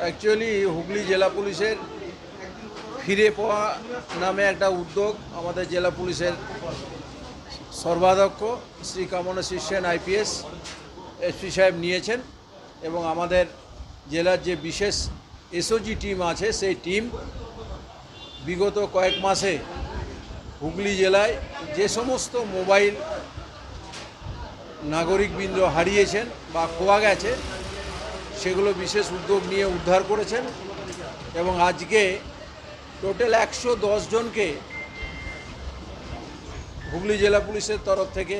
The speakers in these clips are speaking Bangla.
অ্যাকচুয়ালি হুগলি জেলা পুলিশের ফিরে পাওয়া নামে একটা উদ্যোগ আমাদের জেলা পুলিশের সর্বাধ্যক্ষ শ্রী কামনা শিষ্যেন আইপিএস এসপি সাহেব নিয়েছেন এবং আমাদের জেলার যে বিশেষ এসওজি টিম আছে, সেই টিম বিগত কয়েক মাসে হুগলি জেলায় যে সমস্ত মোবাইল নাগরিকবৃন্দ হারিয়েছেন বা খোয়া গেছে, সেগুলো বিশেষ উদ্যোগ নিয়ে উদ্ধার করেছেন এবং আজকে টোটাল একশো জনকে হুগলি জেলা পুলিশের তরফ থেকে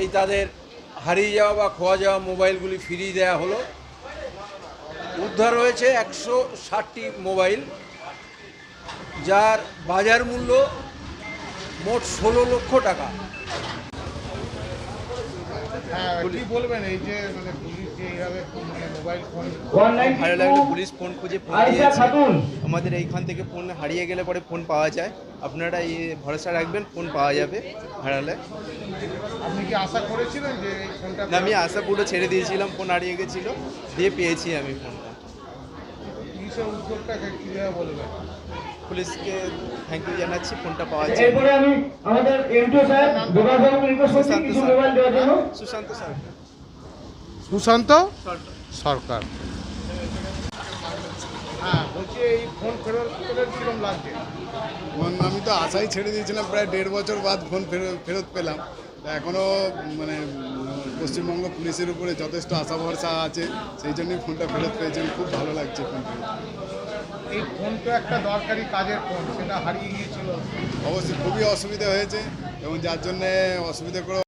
এই তাদের হারিয়ে যাওয়া বা খোয়া যাওয়া মোবাইলগুলি ফিরিয়ে দেওয়া হলো। উদ্ধার হয়েছে একশো ষাটটি মোবাইল, যার বাজার মূল্য মোট ষোলো লক্ষ টাকা হ্যাঁ কি বলবেন এই যে মানে পুলিশ যে এইভাবে মানে মোবাইল ফোন ভালো লাগল পুলিশ ফোন খুঁজে ফোন দিয়েছে। আমাদের এইখান থেকে ফোন হারিয়ে গেলে পরে ফোন পাওয়া যায়। আপনারা এই ভরসা রাখবেন ফোন পাওয়া যাবে হারালে। আপনি কি আশা করেছিলেন যে ফোনটা আমি আশা পুরো ছেড়ে দিয়েছিলাম ফোন হারিয়ে গেছিল। দিয়ে পেয়েছি আমি ফোনটা পুলিশের উদ্যোগটাকে কীভাবে বলবেন? পুলিশকে থ্যাংক ইউ জানাচ্ছি ফোনটা পাওয়া যায় এরপরে আমি আমাদের এমটিও সাহেব যোগাযোগ রিকোয়েস্ট করছি সুশান্ত কিছু মোবাইল দেওয়ার জন্য। সুশান্ত স্যার। সুশান্ত? সরকার। হ্যাঁ বলছি এই ফোন আমি তো আশাই ছেড়ে দিয়েছিলাম প্রায় দেড় বছর বাদ ফোন ফেরত ফেরত পেলাম। তা এখনও মানে পশ্চিমবঙ্গ পুলিশের উপরে যথেষ্ট আশা ভরসা আছে সেই জন্যই ফোনটা ফেরত পেয়েছেন খুব ভালো লাগছে ফোন ফেরত এই ফোন তো একটা দরকারি কাজের ফোন সেটা হারিয়ে গিয়েছিল। অবশ্যই খুবই অসুবিধা হয়েছে এবং যার জন্যে অসুবিধা করে